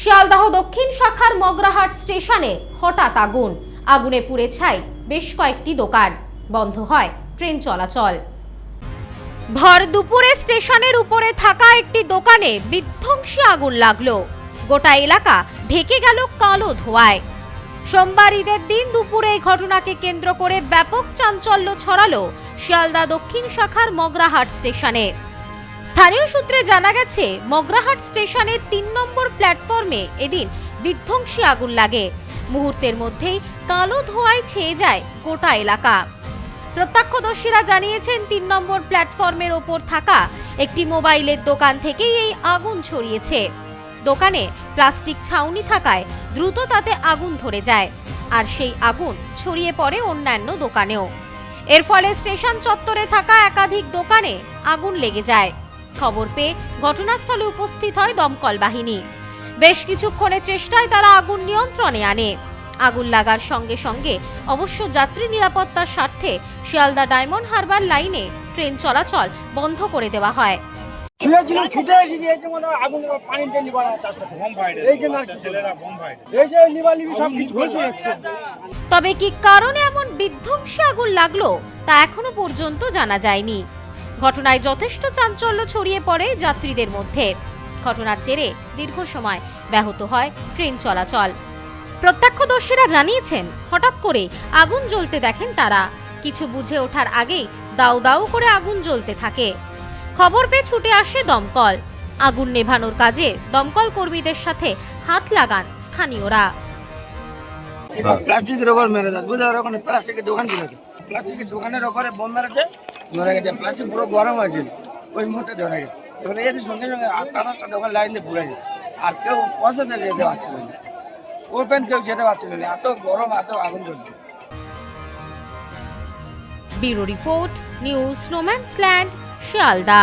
শিয়ালদাহ দক্ষিণ শাখার মগরাহাট স্টেশনে হঠাৎ আগুন। আগুনে পুড়ে ছাই বেশ কয়েকটি দোকান। বন্ধ হয় ট্রেন চলাচল। ভর দুপুরে স্টেশনের উপরে থাকা একটি দোকানে বিধ্বংসী আগুন লাগল। গোটা এলাকা ঢেকে গেল কালো ধোয়ায়। সোমবার ঈদের দিন দুপুরে এই ঘটনাকে কেন্দ্র করে ব্যাপক চাঞ্চল্য ছড়ালো শিয়ালদা দক্ষিণ শাখার মগরাহাট স্টেশনে। স্থানীয় সূত্রে জানা গেছে, মগরাহাট স্টেশনের তিন নম্বর প্ল্যাটফর্মে এদিন বিধ্বংসী আগুন লাগে। মুহূর্তের মধ্যেই কালো ধোঁয়ায় ছেয়ে যায় গোটা এলাকা। প্রত্যক্ষদর্শীরা জানিয়েছেন, তিন নম্বর প্ল্যাটফর্মের ওপর থাকা একটি মোবাইলের দোকান থেকেই এই আগুন ছড়িয়েছে। দোকানে প্লাস্টিক ছাউনি থাকায় দ্রুত তাতে আগুন ধরে যায়, আর সেই আগুন ছড়িয়ে পড়ে অন্যান্য দোকানেও। এর ফলে স্টেশন চত্বরে থাকা একাধিক দোকানে আগুন লেগে যায়। খবর পেয়ে ঘটনাস্থলে উপস্থিত হয় দমকল বাহিনী। বেশ কিছুক্ষণের চেষ্টায় তারা আগুন নিয়ন্ত্রণে আনে। আগুন লাগার সঙ্গে সঙ্গে অবশ্য যাত্রী নিরাপত্তার স্বার্থে শিয়ালদা ডায়মন্ড হারবার লাইনে ট্রেন চলাচল বন্ধ করে দেওয়া হয়। ছুঁয়েছিলাম ছুটে এসেছি এই যে মনে হয় আগুন পানি দিয়ে লিবার চাষটা বোম ফাইট এই যে ছেলেরা বোম ফাইট এই যে লিবার লিবি সব কিছু হয়ে যাচ্ছে তবে কি কারণে এমন বিধ্বংসী আগুন লাগল তা এখনও পর্যন্ত জানা যায়নি। ঘটনায় যথেষ্ট চাঞ্চল্য ছড়িয়ে পড়ে যাত্রীদের মধ্যে। ঘটনার জেরে দীর্ঘ সময় ব্যাহত হয় ট্রেন চলাচল। প্রত্যক্ষদর্শীরা জানিয়েছেন, হঠাৎ করে আগুন জ্বলতে দেখেন তারা। কিছু বুঝে ওঠার আগেই দাউ দাউ করে আগুন জ্বলতে থাকে। খবর পেয়ে ছুটে আসে দমকল। আগুন নেভানোর কাজে দমকল কর্মীদের সাথে হাত লাগান স্থানীয়রা। প্লাস্টিকের ওপর মেরে দেয়। পারো ওখানে প্লাস্টিকের দোকান ছিল? প্লাস্টিকের দোকানের ওপরে বোম মেরেছে। ধরে গেছে প্লাস্টিক পুরো গরম আছে। ওই মুহূর্তে ধরে গেছে। ধরে গেছে সঙ্গে সঙ্গে আটটা দোকান লাইন দিয়ে পুড়ে গেছে। আর কেউ পয়সাতে যেতে পারছিল না। ওপেন কেউ যেতে পারছিল না। এত গরম, এত আগুন চলছে ব্যুরো রিপোর্ট, নিউজ স্নোম্যান্সল্যান্ড Sealdah.